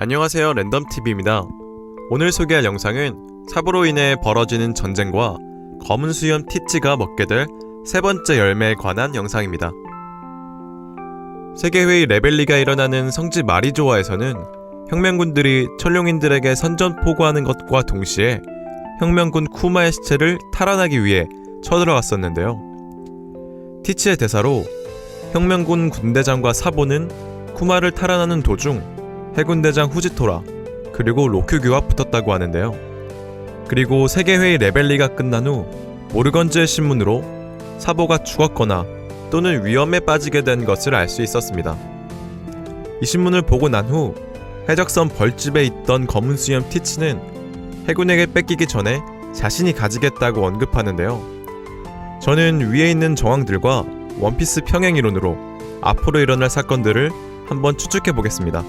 안녕하세요 랜덤TV입니다. 오늘 소개할 영상은 삽으로 인해 벌어지는 전쟁과 검은 수염 티치가 먹게 될 세 번째 열매에 관한 영상입니다. 세계회의 레벨리가 일어나는 성지 마리조아에서는 혁명군들이 천룡인들에게 선전포고하는 것과 동시에 혁명군 쿠마의 시체를 탈환하기 위해 쳐들어갔었는데요. 티치의 대사로 혁명군 군대장과 사보는 쿠마를 탈환하는 도중 해군대장 후지토라 그리고 로큐교와 붙었다고 하는데요. 그리고 세계회의 레벨리가 끝난 후 모르건즈의 신문으로 사보가 죽었거나 또는 위험에 빠지게 된 것을 알 수 있었습니다. 이 신문을 보고 난 후 해적선 벌집에 있던 검은 수염 티치는 해군에게 뺏기기 전에 자신이 가지겠다고 언급하는데요. 저는 위에 있는 정황들과 원피스 평행 이론으로 앞으로 일어날 사건들을 한번 추측해 보겠습니다.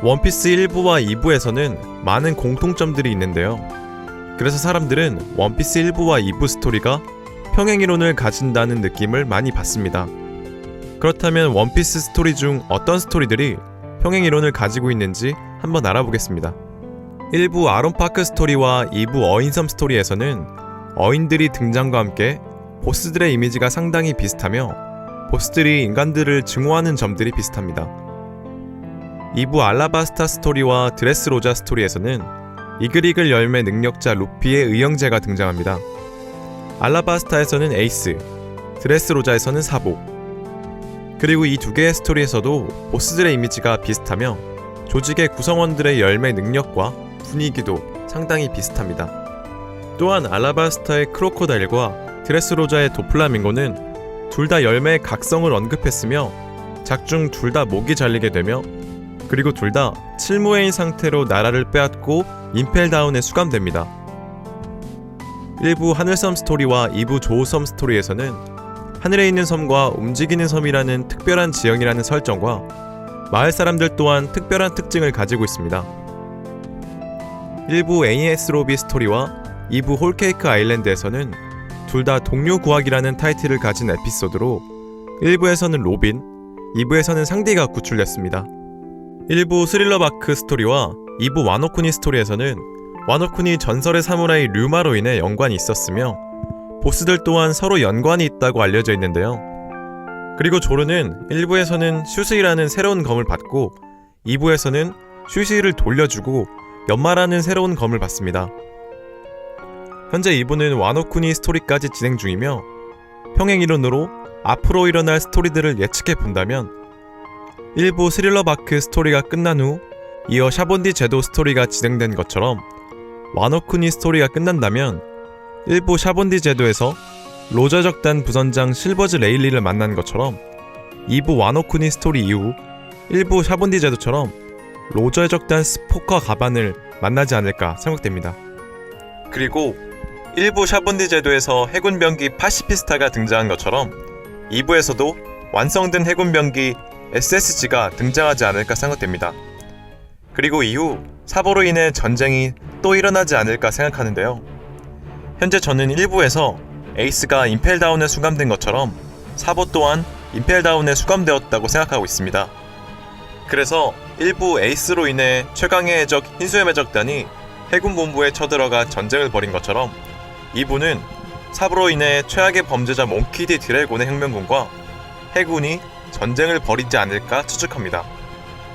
원피스 1부와 2부에서는 많은 공통점들이 있는데요. 그래서 사람들은 원피스 1부와 2부 스토리가 평행이론을 가진다는 느낌을 많이 받습니다. 그렇다면 원피스 스토리 중 어떤 스토리들이 평행이론을 가지고 있는지 한번 알아보겠습니다. 1부 아론파크 스토리와 2부 어인섬 스토리에서는 어인들이 등장과 함께 보스들의 이미지가 상당히 비슷하며 보스들이 인간들을 증오하는 점들이 비슷합니다. 2부 알라바스타 스토리와 드레스로자 스토리에서는 이글이글 열매 능력자 루피의 의형제가 등장합니다. 알라바스타에서는 에이스, 드레스로자에서는 사보. 그리고 이 두 개의 스토리에서도 보스들의 이미지가 비슷하며 조직의 구성원들의 열매 능력과 분위기도 상당히 비슷합니다. 또한 알라바스타의 크로코다일과 드레스로자의 도플라밍고는 둘 다 열매의 각성을 언급했으며 작중 둘 다 목이 잘리게 되며 그리고 둘 다 칠무회인 상태로 나라를 빼앗고 임펠다운에 수감됩니다. 1부 하늘섬 스토리와 2부 조우섬 스토리에서는 하늘에 있는 섬과 움직이는 섬이라는 특별한 지형이라는 설정과 마을 사람들 또한 특별한 특징을 가지고 있습니다. 1부 AS 로비 스토리와 2부 홀케이크 아일랜드에서는 둘 다 동료 구하기라는 타이틀을 가진 에피소드로 1부에서는 로빈, 2부에서는 상디가 구출됐습니다. 1부 스릴러 바크 스토리와 2부 와노쿠니 스토리에서는 와노쿠니 전설의 사무라이 류마로 인해 연관이 있었으며 보스들 또한 서로 연관이 있다고 알려져 있는데요. 그리고 조르는 1부에서는 슈스이라는 새로운 검을 받고 2부에서는 슈스이를 돌려주고 연마라는 새로운 검을 받습니다. 현재 2부는 와노쿠니 스토리까지 진행 중이며 평행 이론으로 앞으로 일어날 스토리들을 예측해 본다면 1부 스릴러 바크 스토리가 끝난 후 이어 샤본디 제도 스토리가 진행된 것처럼 와노쿠니 스토리가 끝난다면 1부 샤본디 제도에서 로저 적단 부선장 실버즈 레일리를 만난 것처럼 2부 와노쿠니 스토리 이후 1부 샤본디 제도처럼 로저 적단 스포커 가반을 만나지 않을까 생각됩니다. 그리고 1부 샤본디 제도에서 해군 병기 파시피스타가 등장한 것처럼 2부에서도 완성된 해군 병기 SSG가 등장하지 않을까 생각됩니다. 그리고 이후 사보로 인해 전쟁이 또 일어나지 않을까 생각하는데요. 현재 저는 1부에서 에이스가 임펠다운에 수감된 것처럼 사보 또한 임펠다운에 수감되었다고 생각하고 있습니다. 그래서 1부 에이스로 인해 최강의 해적 흰수염 해적단이 해군 본부에 쳐들어가 전쟁을 벌인 것처럼 2부는 사보로 인해 최악의 범죄자 몽키디 드래곤의 혁명군과 해군이 전쟁을 벌이지 않을까 추측합니다.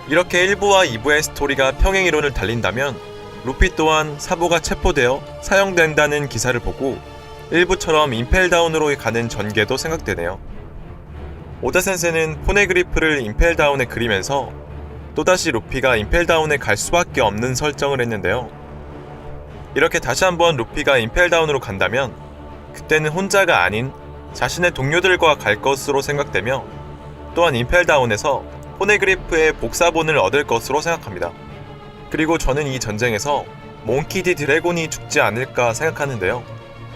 이렇게 1부와 2부의 스토리가 평행 이론을 달린다면 루피 또한 사보가 체포되어 사형된다는 기사를 보고 1부처럼 임펠다운으로 가는 전개도 생각되네요. 오다 센세는 포네그리프를 임펠다운에 그리면서 또다시 루피가 임펠다운에 갈 수밖에 없는 설정을 했는데요. 이렇게 다시 한번 루피가 임펠다운으로 간다면 그때는 혼자가 아닌 자신의 동료들과 갈 것으로 생각되며 또한 임펠다운에서 포네그리프의 복사본을 얻을 것으로 생각합니다. 그리고 저는 이 전쟁에서 몽키디 드래곤이 죽지 않을까 생각하는데요.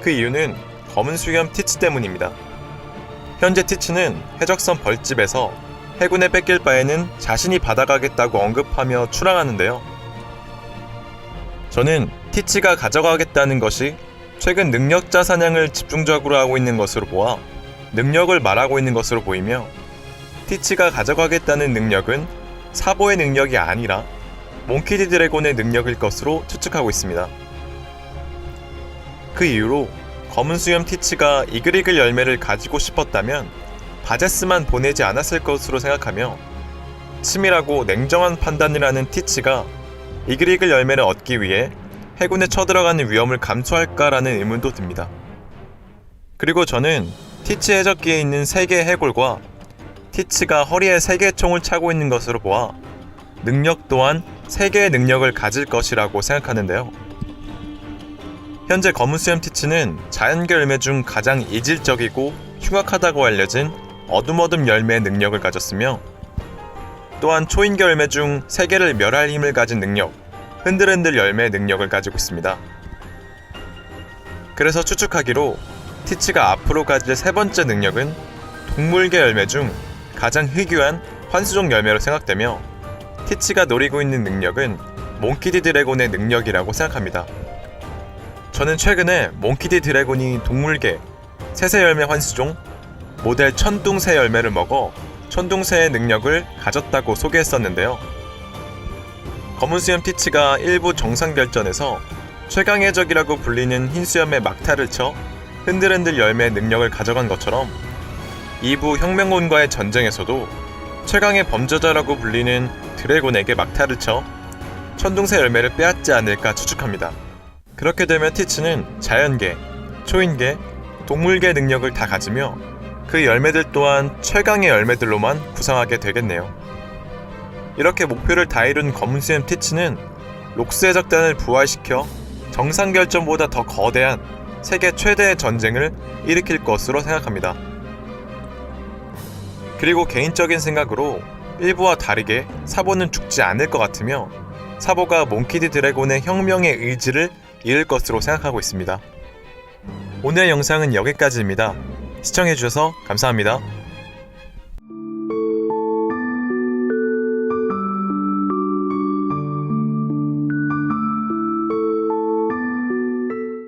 그 이유는 검은 수염 티치 때문입니다. 현재 티치는 해적선 벌집에서 해군에 뺏길 바에는 자신이 받아가겠다고 언급하며 출항하는데요. 저는 티치가 가져가겠다는 것이 최근 능력자 사냥을 집중적으로 하고 있는 것으로 보아 능력을 말하고 있는 것으로 보이며 티치가 가져가겠다는 능력은 사보의 능력이 아니라 몽키디 드래곤의 능력일 것으로 추측하고 있습니다. 그 이후로 검은 수염 티치가 이글이글 열매를 가지고 싶었다면 바제스만 보내지 않았을 것으로 생각하며 치밀하고 냉정한 판단이라는 티치가 이글이글 열매를 얻기 위해 해군에 쳐들어가는 위험을 감수할까라는 의문도 듭니다. 그리고 저는 티치 해적기에 있는 세 개의 해골과 티치가 허리에 세 개의 총을 차고 있는 것으로 보아 능력 또한 세 개의 능력을 가질 것이라고 생각하는데요. 현재 검은 수염 티치는 자연계 열매 중 가장 이질적이고 흉악하다고 알려진 어둠어둠 열매의 능력을 가졌으며 또한 초인계 열매 중세 개를 멸할 힘을 가진 능력, 흔들흔들 열매의 능력을 가지고 있습니다. 그래서 추측하기로 티치가 앞으로 가질 세 번째 능력은 동물계 열매 중 가장 희귀한 환수종 열매로 생각되며 티치가 노리고 있는 능력은 몽키디 드래곤의 능력이라고 생각합니다. 저는 최근에 몽키디 드래곤이 동물계 새새 열매 환수종 모델 천둥새 열매를 먹어 천둥새의 능력을 가졌다고 소개했었는데요. 검은수염 티치가 일부 정상결전에서 최강의 적이라고 불리는 흰수염의 막타를 쳐 흔들흔들 열매의 능력을 가져간 것처럼 2부 혁명군과의 전쟁에서도 최강의 범죄자라고 불리는 드래곤에게 막타를 쳐 천둥새 열매를 빼앗지 않을까 추측합니다. 그렇게 되면 티츠는 자연계, 초인계, 동물계 능력을 다 가지며 그 열매들 또한 최강의 열매들로만 구성하게 되겠네요. 이렇게 목표를 다 이룬 검은수염 티츠는 록스의 적단을 부활시켜 정상결전보다 더 거대한 세계 최대의 전쟁을 일으킬 것으로 생각합니다. 그리고 개인적인 생각으로 일부와 다르게 사보는 죽지 않을 것 같으며 사보가 몽키디 드래곤의 혁명의 의지를 이을 것으로 생각하고 있습니다. 오늘 영상은 여기까지입니다. 시청해주셔서 감사합니다.